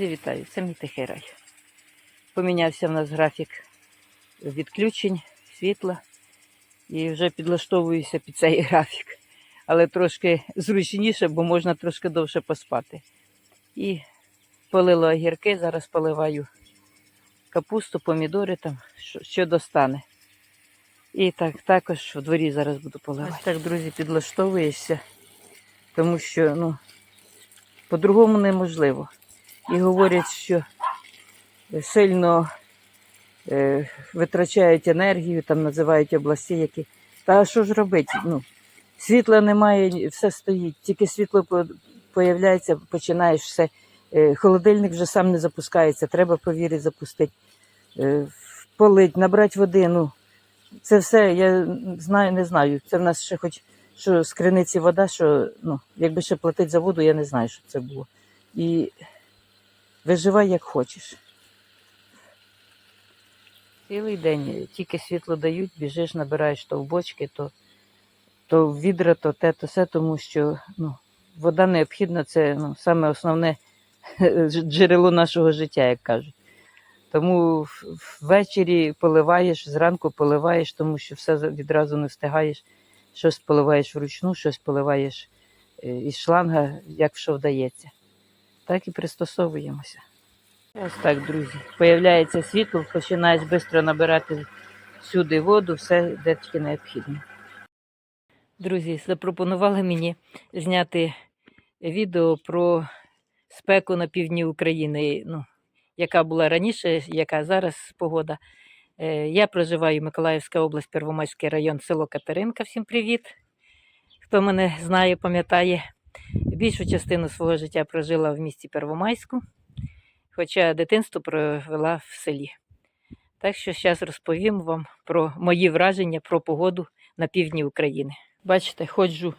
Друзі, вітаю! Це мій тихий рай. Помінявся в нас графік відключень світла і вже підлаштовуюся під цей графік. Але трошки зручніше, бо можна трошки довше поспати. І полила огірки, зараз поливаю капусту, помідори там, що достане. І так, також в дворі зараз буду поливати. Ось так, друзі, підлаштовуєшся, тому що ну, по-другому неможливо. І говорять, що сильно е, витрачають енергію, там називають області, які. Та що ж робити? Ну, світла немає, все стоїть. Тільки світло по- появляється, починаєш все. Е, холодильник вже сам не запускається, треба повірити запустити. Е, полить, набрати води. Ну, це все, я знаю, не знаю. Це в нас ще хоч що з криниці вода, що ну, якби ще платити за воду, я не знаю, що це було. І виживай як хочеш. Цілий день тільки світло дають, біжиш, набираєш то в бочки, то, то в відра, то те, то все, тому що ну, вода необхідна, це ну, саме основне джерело нашого життя, як кажуть. Тому ввечері поливаєш, зранку поливаєш, тому що все відразу не встигаєш. Щось поливаєш вручну, щось поливаєш е, із шланга, як що вдається. Так і пристосовуємося. Ось так, друзі. Появляється світло, починаєш швидко набирати всюди воду, все де тільки необхідно. Друзі, запропонували мені зняти відео про спеку на півдні України. Ну, яка була раніше, яка зараз погода. Е, Я проживаю Миколаївська область, Первомайський район, село Катеринка. Всім привіт. Хто мене знає, пам'ятає. Більшу частину свого життя прожила в місті Первомайську, хоча дитинство провела в селі. Так що зараз розповім вам про мої враження про погоду на півдні України. Бачите, ходжу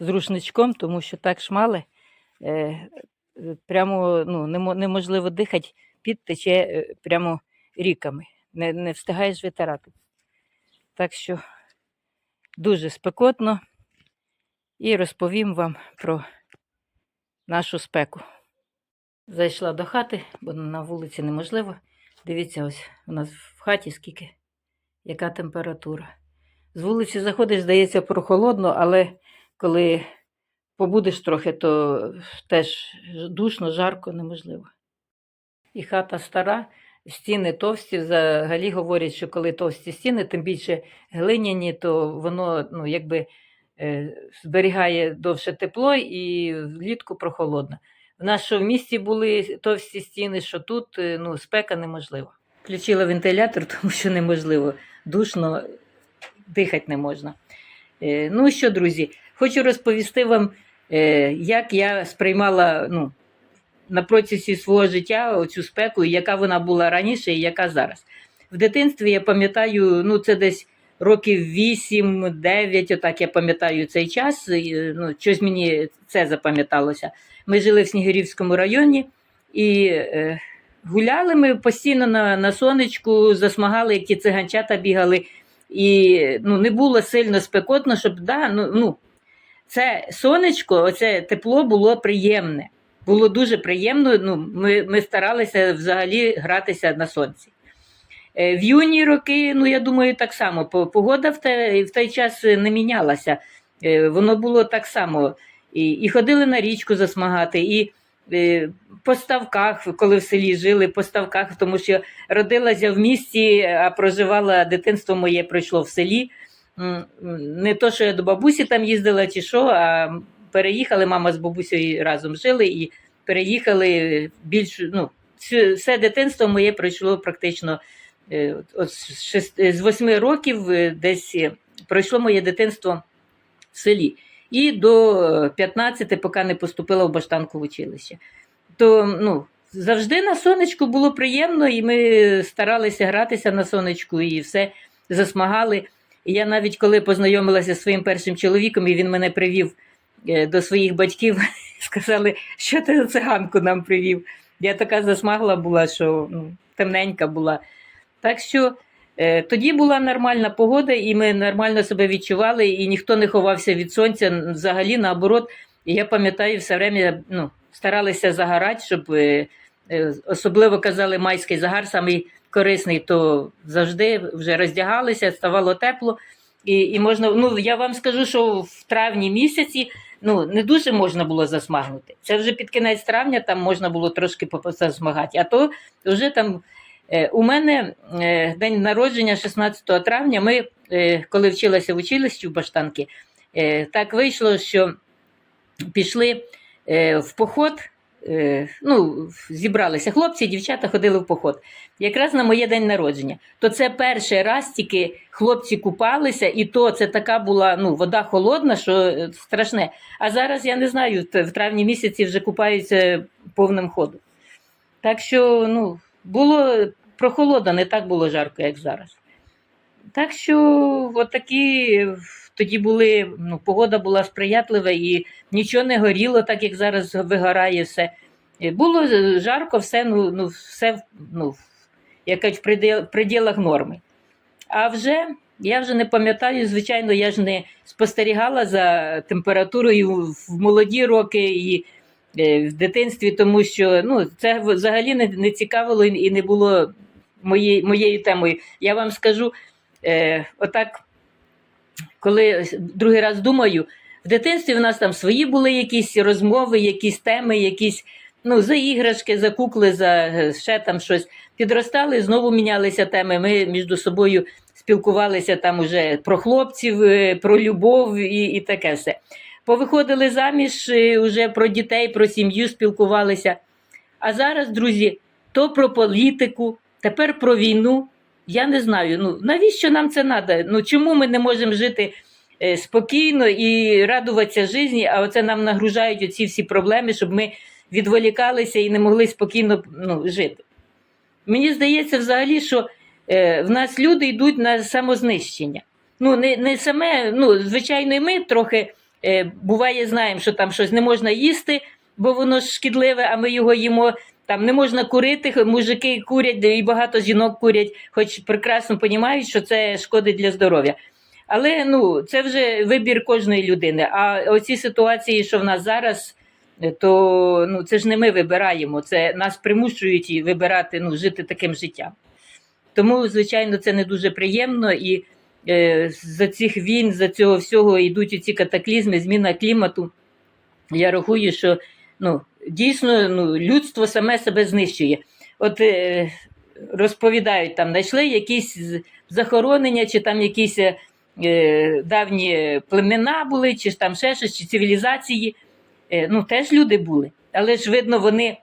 з рушничком, тому що так шмале, е, е, прямо ну, неможливо дихати, під тече е, прямо ріками. Не, не встигаєш витирати. Так що дуже спекотно і розповім вам про нашу спеку. Зайшла до хати, бо на вулиці неможливо. Дивіться, ось у нас в хаті скільки, яка температура. З вулиці заходиш, здається, прохолодно, але коли побудеш трохи, то теж душно, жарко, неможливо. І хата стара, стіни товсті. Взагалі говорять, що коли товсті стіни, тим більше глиняні, то воно ну, якби зберігає довше тепло і влітку прохолодно. В нас що в місті були товсті стіни, що тут е, ну, спека неможлива. Включила вентилятор, тому що неможливо. Душно дихати не можна. Е, Ну що, друзі, хочу розповісти вам, е, як я сприймала ну, на протязі свого життя оцю спеку, яка вона була раніше і яка зараз. В дитинстві я пам'ятаю, ну це десь років 8-9, отак я пам'ятаю цей час. Ну, щось мені це запам'яталося. Ми жили в Снігирівському районі і е, гуляли ми постійно на, на сонечку, засмагали, як ті циганчата бігали. І ну, не було сильно спекотно, щоб да, ну, ну, це сонечко, оце тепло було приємне. Було дуже приємно. Ну, ми, ми старалися взагалі гратися на сонці. Е, В юні роки, ну я думаю, так само. по- Погода в, те, в той час не мінялася. Е, Воно було так само. І, і ходили на річку засмагати, і е, по ставках, коли в селі жили, по ставках, тому що родилася в місті, а проживала дитинство моє пройшло в селі. Не то, що я до бабусі там їздила чи що, а переїхали, мама з бабусею разом жили і переїхали більш, ну, все дитинство моє пройшло практично е, з восьми років е, десь е, пройшло моє дитинство в селі. І до е, 15, поки не поступила в Баштанку в училище. То ну, завжди на сонечку було приємно, і ми старалися гратися на сонечку і все засмагали. Я навіть коли познайомилася зі своїм першим чоловіком, і він мене привів е, до своїх батьків, сказали, що ти за циганку нам привів. Я така засмагла була, що ну, темненька була. Так що е, тоді була нормальна погода, і ми нормально себе відчували, і ніхто не ховався від сонця. Взагалі, наоборот, і я пам'ятаю, все время ну, старалися загорати, щоб е, е, особливо казали, майський загар самий корисний, то завжди вже роздягалися, ставало тепло. І, і можна, ну я вам скажу, що в травні місяці ну, не дуже можна було засмагнути. Це вже під кінець травня там можна було трошки засмагати. А то вже там у мене е, день народження 16 травня. Ми, е, коли вчилася в училищі в Баштанки, е, так вийшло, що пішли е, в поход. е, Ну, зібралися хлопці, дівчата ходили в поход. Якраз на моє день народження. То це перший раз тільки хлопці купалися, і то це така була ну, вода холодна, що е, страшне. А зараз я не знаю, в травні місяці вже купаються повним ходом. Так що ну, було прохолодно, не так було жарко, як зараз. Так що отакі тоді були, ну, погода була сприятлива і нічого не горіло, так як зараз вигорає все. Було е, жарко, все, ну, ну, все ну, якось в приділах норми. А вже я вже не пам'ятаю, звичайно, я ж не спостерігала за температурою в молоді роки і е, в дитинстві, тому що ну, це взагалі не, не цікавило і не було моєю, моєю темою. Я вам скажу, е, отак, коли другий раз думаю, в дитинстві в нас там свої були якісь розмови, якісь теми, якісь ну, за іграшки, за кукли, за е, ще там щось. Підростали, знову мінялися теми. Ми між собою спілкувалися там уже про хлопців, е, про любов і, і таке все. Повиходили заміж, е, уже про дітей, про сім'ю спілкувалися. А зараз, друзі, то про політику, тепер про війну. Я не знаю, ну навіщо нам це треба? Ну чому ми не можемо жити е, спокійно і радуватися житті, а оце нам нагружають оці всі проблеми, щоб ми відволікалися і не могли спокійно ну, жити. Мені здається, взагалі, що е, в нас люди йдуть на самознищення. Ну, не, не саме, ну, звичайно, і ми трохи е, буває, знаємо, що там щось не можна їсти, бо воно шкідливе, а ми його їмо. Там не можна курити, мужики курять, і багато жінок курять, хоч прекрасно розуміють, що це шкодить для здоров'я. Але ну, це вже вибір кожної людини. А оці ситуації, що в нас зараз, е, то ну, це ж не ми вибираємо, це нас примушують вибирати, ну, жити таким життям. Тому, звичайно, це не дуже приємно і е, за цих війн, за цього всього йдуть ці катаклізми, зміна клімату. Я рахую, що ну, дійсно ну, людство саме себе знищує. От е, розповідають, там знайшли якісь захоронення, чи там якісь е, давні племена були, чи ж там ще щось, чи цивілізації. Е, ну, теж люди були. Але ж видно, вони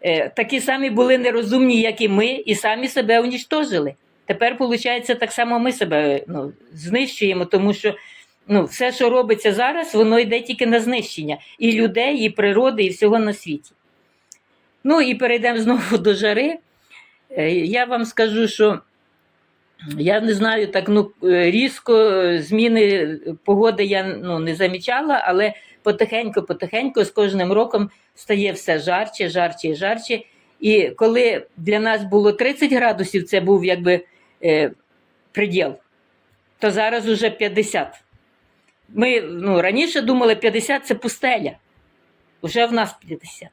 е, такі самі були нерозумні, як і ми, і самі себе унічтожили. Тепер, виходить, так само ми себе ну, знищуємо, тому що ну, все, що робиться зараз, воно йде тільки на знищення і людей, і природи, і всього на світі. Ну і перейдемо знову до жари. Е, Я вам скажу, що я не знаю, так ну е, різко е, зміни погоди я ну, не замічала, але потихеньку, потихеньку з кожним роком стає все жарче, жарче і жарче. І коли для нас було 30 градусів, це був якби е, приділ, то зараз уже 50. Ми ну, раніше думали, 50 це пустеля. Уже в нас 50.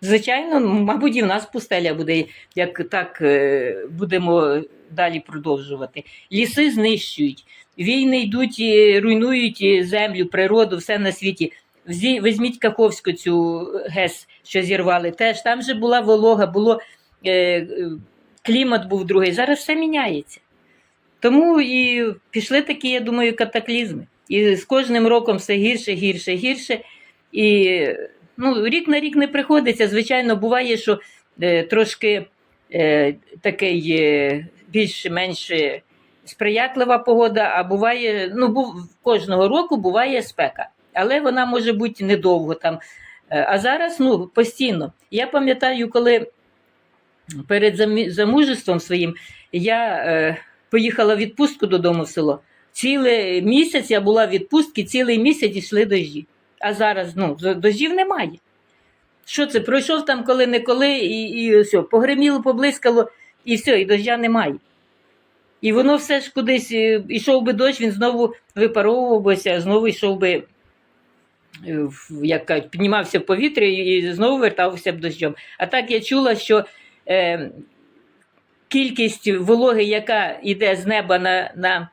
Звичайно, мабуть, і в нас пустеля буде, як так е, будемо далі продовжувати. Ліси знищують, війни йдуть і руйнують землю, природу, все на світі. Візьміть Каховську цю ГЕС, що зірвали. Теж там же була волога, було е, е, клімат був другий. Зараз все міняється. Тому і пішли такі, я думаю, катаклізми. І з кожним роком все гірше, гірше, гірше. І ну, рік на рік не приходиться. Звичайно, буває, що е, трошки е, такий е, більш-менш сприятлива погода, а буває, ну, був, кожного року буває спека. Але вона може бути недовго там. Е, А зараз ну, постійно. Я пам'ятаю, коли перед замужеством своїм я е, поїхала в відпустку додому в село. Цілий місяць я була в відпустці, цілий місяць йшли дощі. А зараз ну, дощів немає. Що це? Пройшов там коли-неколи, і, і все, погреміло, поблискало, і все, і дождя немає. І воно все ж кудись е, ішов би дощ, він знову випаровувався, знову йшов би е, як кажуть, піднімався в повітря і знову вертався б дощом. А так я чула, що е, кількість вологи, яка йде з неба на, на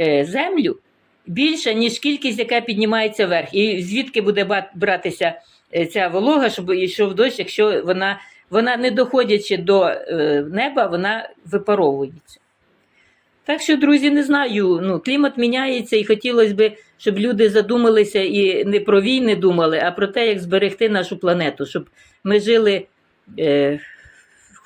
е, землю, більша, ніж кількість, яка піднімається вверх. І звідки буде братися е, ця волога, щоб йшов дощ, якщо вона, вона не доходячи до е, неба, вона випаровується. Так що, друзі, не знаю. Ну, клімат міняється, і хотілося б, щоб люди задумалися і не про війни думали, а про те, як зберегти нашу планету, щоб ми жили, е,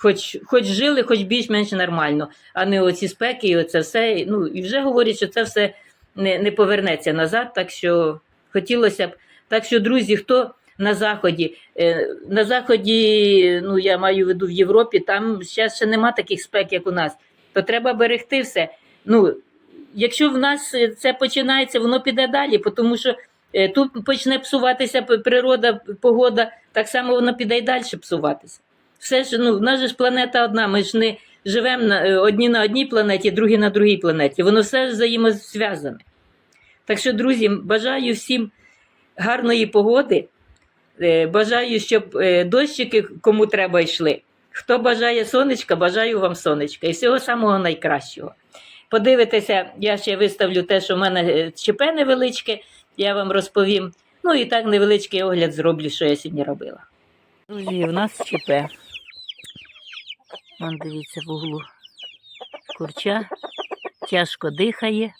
хоч, хоч жили, хоч більш-менш нормально, а не оці спеки, і оце все. Ну, і вже говорять, що це все не, не повернеться назад. Так що хотілося б. Так що, друзі, хто на заході, е, на заході, ну я маю в виду в Європі, там ще, ще нема таких спек, як у нас то треба берегти все. Ну, якщо в нас це починається, воно піде далі, тому що е, тут почне псуватися природа, погода, так само воно піде й далі псуватися. Все ж, ну, в нас же ж планета одна, ми ж не живемо на, е, одні на одній планеті, другі на другій планеті. Воно все взаємозв'язане. Так що, друзі, бажаю всім гарної погоди. Е, Бажаю, щоб е, дощики кому треба йшли. Хто бажає сонечка, бажаю вам сонечка і всього самого найкращого. Подивитеся, я ще виставлю те, що в мене ЧП невеличке, я вам розповім. Ну і так невеличкий огляд зроблю, що я сьогодні робила. Друзі, у нас ЧП. Вон дивіться в углу. Курча тяжко дихає.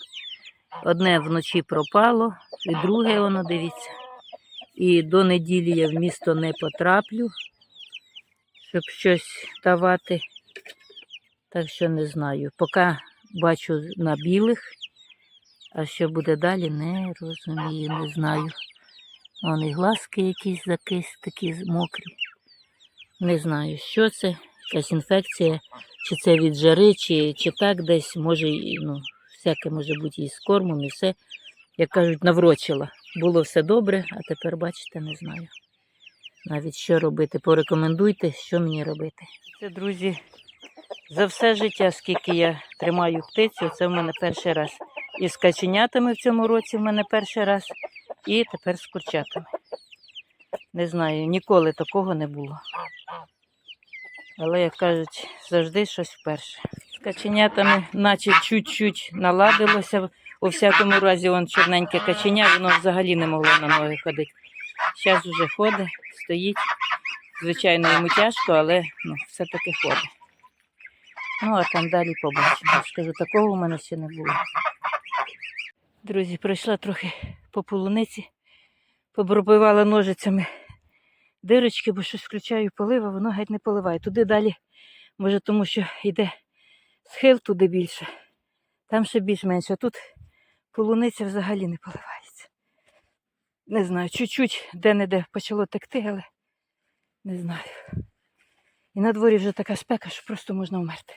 Одне вночі пропало, і друге воно дивіться. І до неділі я в місто не потраплю щоб щось давати. Так що не знаю. Поки бачу на білих, а що буде далі, не розумію, не знаю. Вон і глазки якісь закись, такі мокрі. Не знаю, що це, якась інфекція, чи це від жари, чи, чи так десь, може, ну, всяке може бути і з кормом, і все. Як кажуть, наврочила. Було все добре, а тепер, бачите, не знаю навіть що робити. Порекомендуйте, що мені робити. Це, друзі, за все життя, скільки я тримаю птицю, це в мене перший раз. І з каченятами в цьому році в мене перший раз, і тепер з курчатами. Не знаю, ніколи такого не було. Але, як кажуть, завжди щось вперше. З каченятами, наче чуть-чуть наладилося. У всякому разі, вон чорненьке каченя, воно взагалі не могло на ноги ходити. Зараз вже ходить, стоїть. Звичайно, йому тяжко, але ну, все-таки ходить. Ну, а там далі побачимо. Я ж кажу, такого у мене ще не було. Друзі, пройшла трохи по полуниці, побробивала ножицями дирочки, бо щось включаю полива, воно геть не поливає. Туди далі, може, тому що йде схил туди більше. Там ще більш-менше. А тут полуниця взагалі не поливається. Не знаю, чуть-чуть де-не-де почало текти, але не знаю. І на дворі вже така спека, що просто можна вмерти.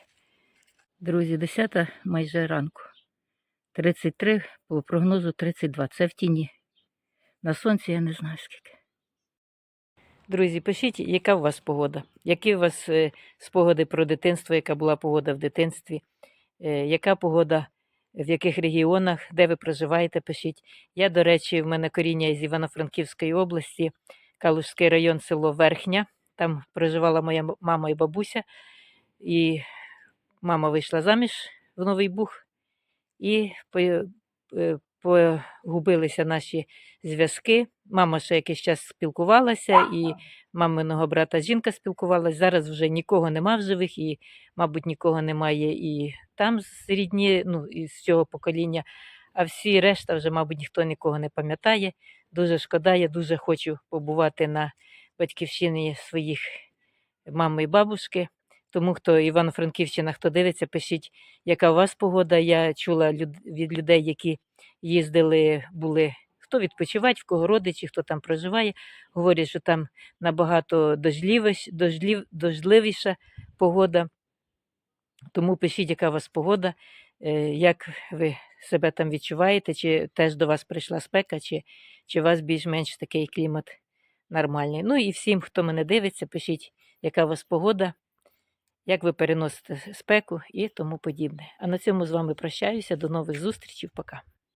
Друзі, 10 майже ранку. 33, по прогнозу 32. Це в тіні. На сонці я не знаю скільки. Друзі, пишіть, яка у вас погода? Які у вас е, спогади про дитинство, яка була погода в дитинстві? Е, яка погода в яких регіонах, де ви проживаєте, пишіть. Я, до речі, в мене коріння із Івано-Франківської області, Калужський район, село Верхня. Там проживала моя мама і бабуся. І мама вийшла заміж в Новий Буг, і е, погубилися наші зв'язки. Мама ще якийсь час спілкувалася, і маминого брата жінка спілкувалася. Зараз вже нікого нема в живих, і, мабуть, нікого немає і там з рідні, ну, із цього покоління. А всі решта вже, мабуть, ніхто нікого не пам'ятає. Дуже шкода, я дуже хочу побувати на батьківщині своїх мами і бабушки. Тому хто Івано-Франківщина, хто дивиться, пишіть, яка у вас погода. Я чула від людей, які їздили, були хто відпочивати, в кого родичі, хто там проживає. Говорять, що там набагато дождливіш, дождлів, дождливіша погода. Тому пишіть, яка у вас погода, е, як ви себе там відчуваєте, чи теж до вас прийшла спека, чи, чи у вас більш-менш такий клімат нормальний. Ну і всім, хто мене дивиться, пишіть, яка у вас погода, як ви переносите спеку і тому подібне. А на цьому з вами прощаюся. До нових зустрічей. Пока.